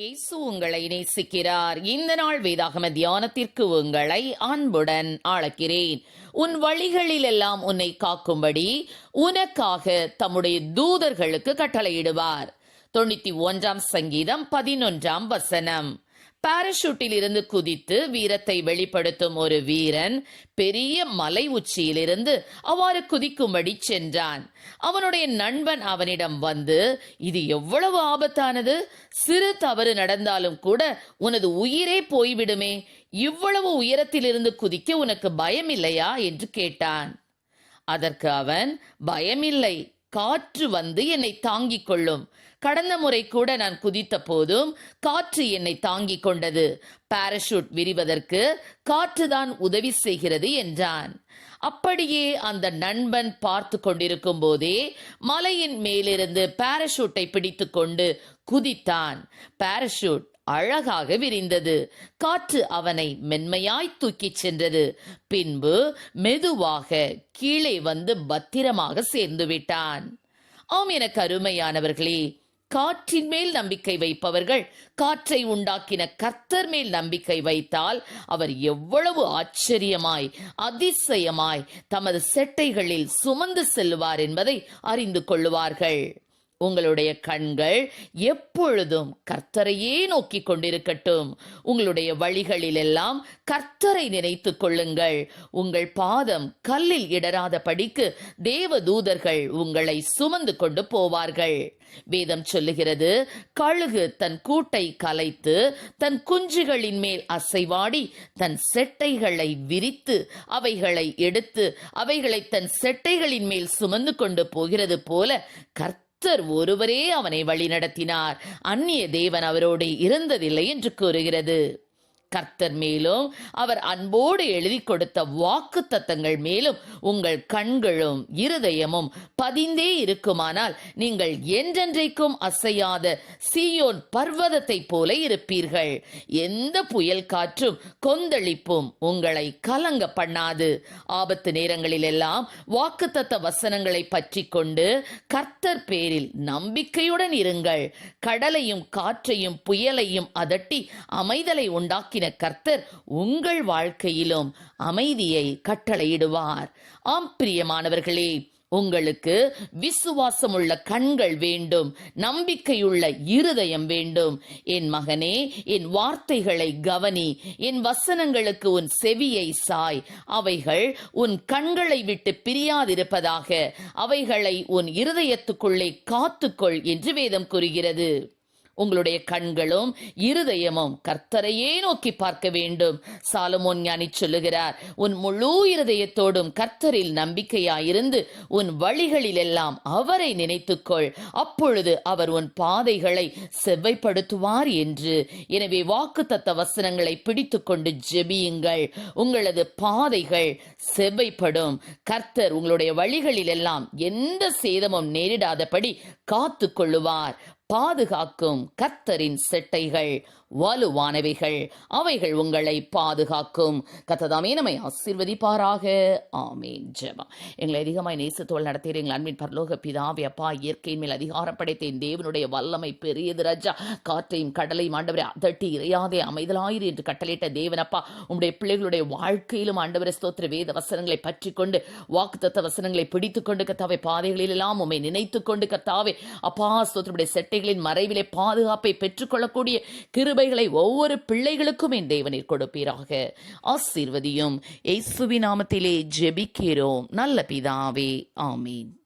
இயேசு உங்களை நேசிக்கிறார். இந்த நாள் வேதாகம தியானத்திற்கு உங்களை அன்புடன் அழைக்கிறேன். உன் வழிகளில் எல்லாம் உன்னை காக்கும்படி உனக்காக தம்முடைய தூதர்களுக்கு கட்டளையிடுவார். தொண்ணூத்தி ஒன்றாம் சங்கீதம் பதினொன்றாம் வசனம். பாராஷூட்டில் இருந்து குதித்து வீரத்தை வெளிப்படுத்தும் ஒரு வீரன் பெரிய மலை உச்சியிலிருந்து அவ்வாறு குதிக்கும்படி சென்றான். அவனுடைய நண்பன் அவனிடம் வந்து இது எவ்வளவு ஆபத்தானது? சிறு தவறு நடந்தாலும் கூட உனது உயிரே போய்விடுமே. இவ்வளவு உயரத்திலிருந்து குதிக்க உனக்கு பயமில்லையா? என்று கேட்டான். அதற்கு அவன் பயமில்லை. காற்று வந்து என்னை தாங்கிக் கொள்ளும். கடந்த முறை கூட நான் குதித்த போதும் காற்று என்னை தாங்கிக் கொண்டது. பாராஷூட் விரிவதற்கு காற்றுதான் உதவி செய்கிறது என்றான். அப்படியே அந்த நண்பன் பார்த்து கொண்டிருக்கும் போதே மலையின் மேலிருந்து பாராஷூட்டை பிடித்துக்கொண்டு குதித்தான். பாராஷூட் அழகாக விரிந்தது. காற்று அவனை மென்மையாய் தூக்கிச் சென்றது. பின்பு மெதுவாக கீழே வந்து பத்திரமாக சேர்ந்து விட்டான். ஆம் என அருமையானவர்களே காற்றின் மேல் நம்பிக்கை வைப்பவர்கள் காற்றை உண்டாக்கின கர்த்தர் மேல் நம்பிக்கை வைத்தால் அவர் எவ்வளவு ஆச்சரியமாய் அதிசயமாய் தமது செட்டைகளில் சுமந்து செல்வார் என்பதை அறிந்து கொள்ளுவார்கள். உங்களுடைய கண்கள் எப்பொழுதும் கர்த்தரையே நோக்கி கொண்டிருக்கட்டும். உங்களுடைய வழிகளிலெல்லாம் கர்த்தரை நினைத்து கொள்ளுங்கள். உங்கள் பாதம் கல்லில் இடராத படிக்கு தேவ தூதர்கள் உங்களை சுமந்து கொண்டு போவார்கள். வேதம் சொல்லுகிறது கழுகு தன் கூட்டை கலைத்து தன் குஞ்சுகளின் மேல் அசைவாடி தன் செட்டைகளை விரித்து அவைகளை எடுத்து அவைகளை தன் செட்டைகளின் மேல் சுமந்து கொண்டு போகிறது போல கர்த்த கர்த்தர் ஒருவரே அவனை வழிநடத்தினார். அந்நிய தேவன் அவரோடு இருந்ததில்லை என்று கூறுகிறது. கர்த்தர் மேலும் அவர் அன்போடு எழுதி கொடுத்த வாக்கு தத்தங்கள் மேலும் உங்கள் கண்களும் இருதயமும் பதிந்தே இருக்குமானால் நீங்கள் என்றென்றைக்கும் அசையாத சீயோன் பர்வதத்தை போல இருப்பீர்கள். எந்த புயல் காற்றும் கொந்தளிப்பும் உங்களை கலங்க பண்ணாது. ஆபத்து நேரங்களில் எல்லாம் வாக்குத்தத்த வசனங்களை பற்றி கொண்டு கர்த்தர் பேரில் நம்பிக்கையுடன் இருங்கள். கடலையும் காற்றையும் புயலையும் அதட்டி அமைதலை உண்டாக்கி உண்டாக்கின கர்த்தர் உங்கள் வாழ்க்கையிலும் அமைதியை கட்டளையிடுவார். ஆம் பிரியமானவர்களே உங்களுக்கு விசுவாசமுள்ள கண்கள் வேண்டும் நம்பிக்கையுள்ள இருதயம் வேண்டும். என் மகனே என் வார்த்தைகளை கவனி என் வசனங்களுக்கு உன் செவியை சாய். அவைகள் உன் கண்களை விட்டு பிரியாதிருப்பதாக அவைகளை உன் இருதயத்துக்குள்ளே காத்துக்கொள் என்று வேதம் கூறுகிறது. உங்களுடைய கண்களும் இருதயமும் கர்த்தரையே நோக்கி பார்க்க வேண்டும். சாலமோன் ஞானி சொல்லுகிறார் உன் முழு இருதயத்தோடும் கர்த்தரில் நம்பிக்கையாயிருந்து உன் வழிகளில் எல்லாம் அவரை நினைத்துக்கொள். அப்பொழுது அவர் உன் பாதைகளை செவ்வைப்படுத்துவார் என்று. எனவே வாக்கு தத்த வசனங்களை பிடித்துக்கொண்டு ஜெபியுங்கள். உங்களது பாதைகள் செவ்வைப்படும். கர்த்தர் உங்களுடைய வழிகளில் எல்லாம் எந்த சேதமும் நேரிடாதபடி காத்து கொள்ளுவார் பாதுகாக்கும் கர்த்தரின் செட்டைகள். வலுவானவைகள். அவைகள் உங்களை பாதுகாக்கும். கத்ததாமே நம்மை ஆசிர்வதிப்பாராக. ஆமேன். ஜெபம். எங்களை அதிகமாய் நேசத்தோல் நடத்தியது எங்கள் அன்பின் பரலோக பிதாவே அப்பா இயற்கையின் மேல் அதிகாரம் படைத்தேன் தேவனுடைய வல்லமை பெரியது ரஜா. காற்றையும் கடலையும் ஆண்டவரை அதட்டி இறையாதே அமைதலாயிரு என்று கட்டளையிட்ட தேவனப்பா உங்களுடைய பிள்ளைகளுடைய வாழ்க்கையிலும் ஆண்டவரை ஸ்தோத்திர வேத வசனங்களை பற்றி கொண்டு வாக்குத்தத்த வசனங்களை பிடித்து கொண்டு கத்தாவை பாதைகளில் எல்லாம் உண்மை நினைத்துக் கொண்டு கத்தாவே அப்பா ஸ்தோத்திரமுடைய செட்டைகளின் மறைவிலே பாதுகாப்பை பெற்றுக்கொள்ளக்கூடிய கிருப கிருபைகளை ஒவ்வொரு பிள்ளைகளுக்கும் என் தேவனில் கொடுப்பீராக. ஆசீர்வதியும். இயேசுவி நாமத்திலே ஜெபிக்கிறோம். நல்ல பிதாவே ஆமீன்.